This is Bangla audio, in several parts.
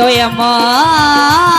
দয়াময়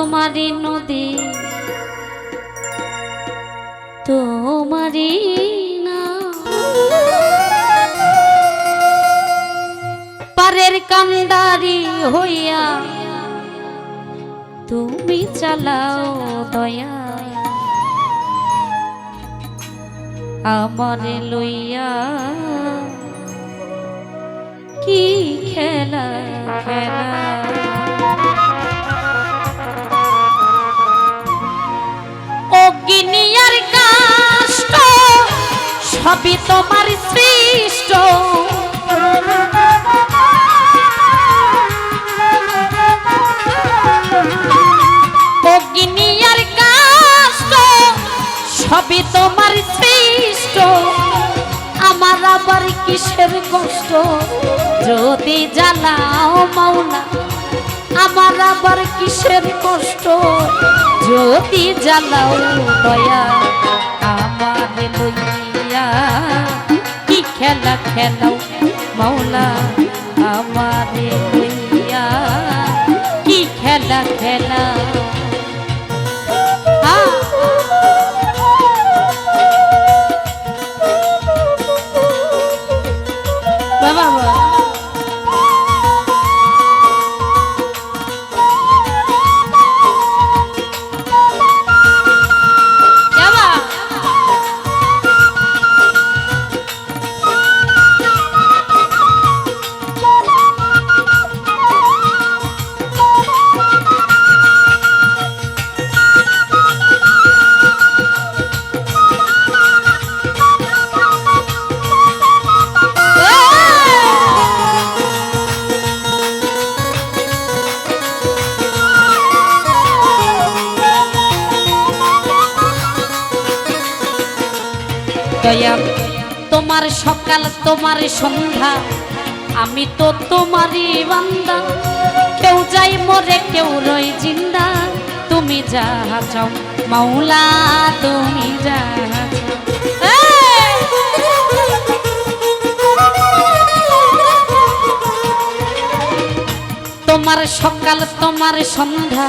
তোমারি নদী, তোমারি না। পারের কান্দারি হইয়া তুমি চালাও দয়া। আমার লইয়া কি খেলা খেলা? সবই তোমার সৃষ্ট। অগ্নিয়ার কাষ্ট সবই তোমার সৃষ্ট। আমার আবার কিসের কষ্ট? যদি জ্বালাও মাওলা, আমার আবার কিসের কষ্ট? যদি জ্বালাও দয়া, আমার লইয়া কি খেলা খেলাও মৌলা আমার লইয়া কি খেলা খেলা দয়াল তোমার সকাল, তোমার সন্ধ্যা, আমি তো তোমারই বান্দা। কেউ যাই মরে, কেউ রই জিন্দা। তুমি যাহা চাও, মাওলা, তুমি যা! তোমার সকাল, তোমার সন্ধ্যা,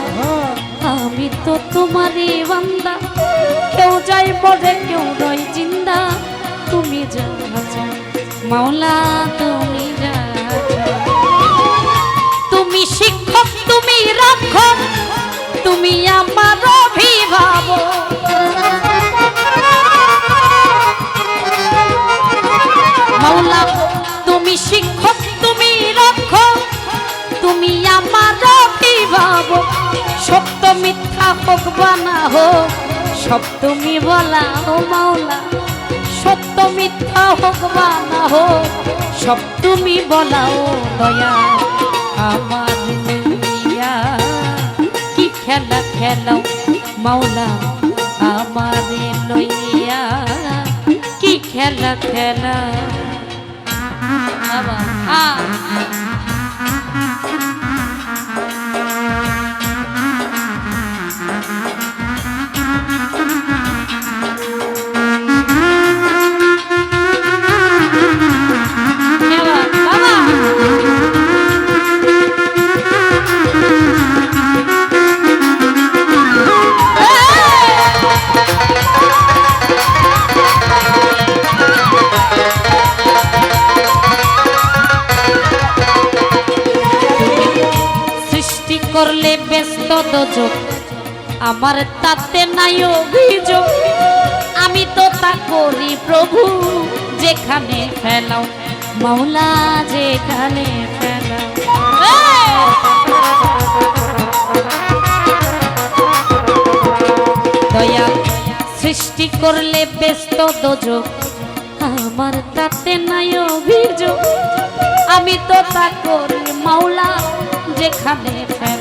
আমি তো তোমারই বান্দা। কেউ যাই বলে কেউ রয় মাওলা, তুমি তুমি শিক্ষক, তুমি রক্ষক, তুমি আমার অভিভাবক। মাওলা, তুমি শিক্ষক, তুমি রক্ষক, তুমি আমার অভিভাবক। সত্য মিথ্যা হোক বানা হোক, সব তুমি বলা ও মাওলা। সত্য মিথ্যা হোক বা না হোক, সব তুমি বলাও দয়া। আমার লইয়া কি খেলা খেলাও মাওলা, আমার লইয়া, কি খেলা খেলা করলে ব্যস্ত দোজক আমার তাতে নাই অভিযোগ। আমি তো তা করি প্রভু, যেখানে ফেলাও। মাওলা, যেখানে ফেলাও। দয়া সৃষ্টি করলে ব্যস্ত দোজক আমার তাতে নাই অভিযোগ। আমি তো তা করি মাওলা, যেখানে ফেলো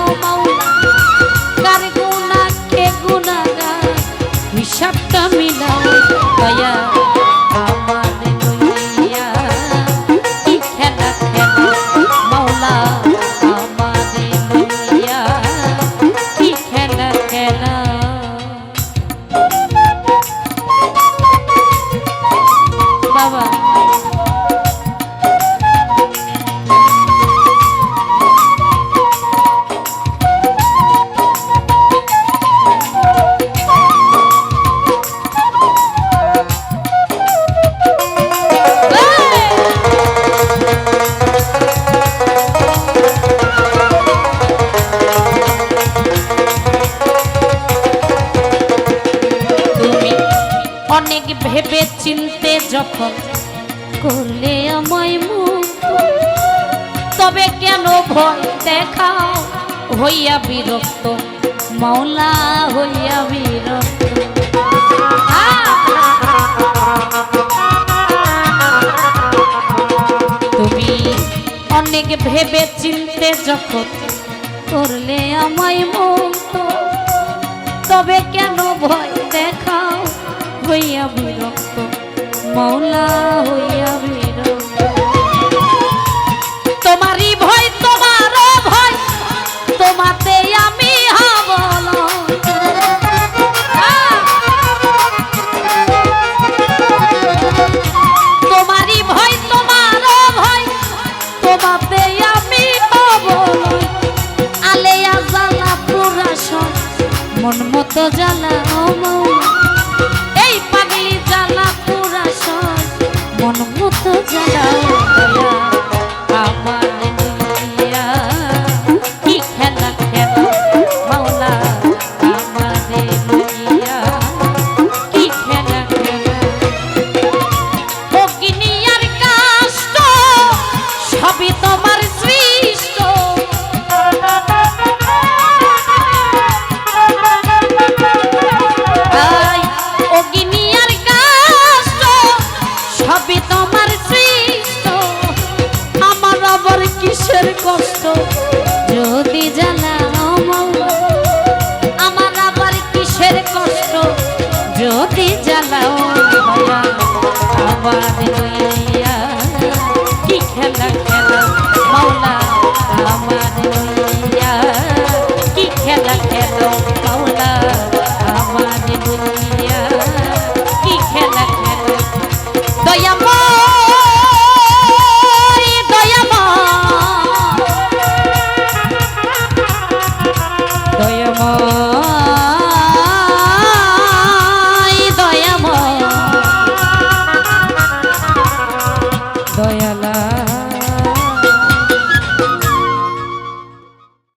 মিলাও দয়া করলে আমায় মুক্ত। তবে কেন ভয় দেখাও? হইয়া বিরক্ত, মাওলা হইয়া বিরক্ত। তুমি অনেক ভেবে চিনতে যখন করলে আমায় মুক্ত, তবে কেন ভয় মৌলা হইয়া কিসের কষ্ট? যদি জানাও আমার আবার কিসের কষ্ট? যদি জানাও আমার কি খেলা